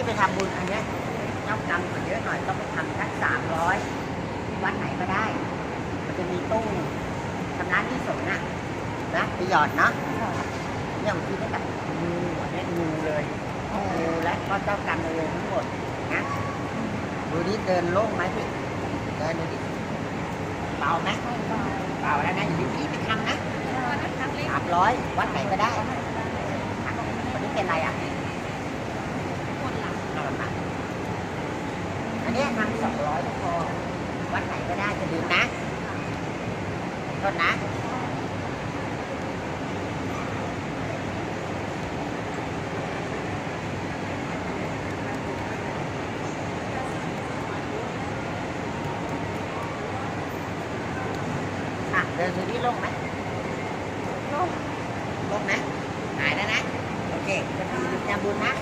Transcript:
ที่ไปทำบุญอันเนี้ยต้องกำก่อนเยอะหน่อยต้องไปทำสักสามร้อยที่วัดไหนก็ได้ มันจะมีตู้ชำระที่สงฆ์น่ะนะไปหยอดเนาะเนี่ยบางทีก็แบบงูอันเนี้ยงูเลยงูและก็เจ้ากรรมนายเวรทั้งหมดนะดูดิเดินโล่งไหมพี่เดินดูดิเบาไหมเบาแล้วนะอย่ารีบไปทำนะสามร้อยวัดไหนก็ได้วันนี้เป็นไรอะ đá. Con đá. À rồi đi luôn đấy luôn. Luôn đấy hải đấy đấy ok con đi ra buôn nát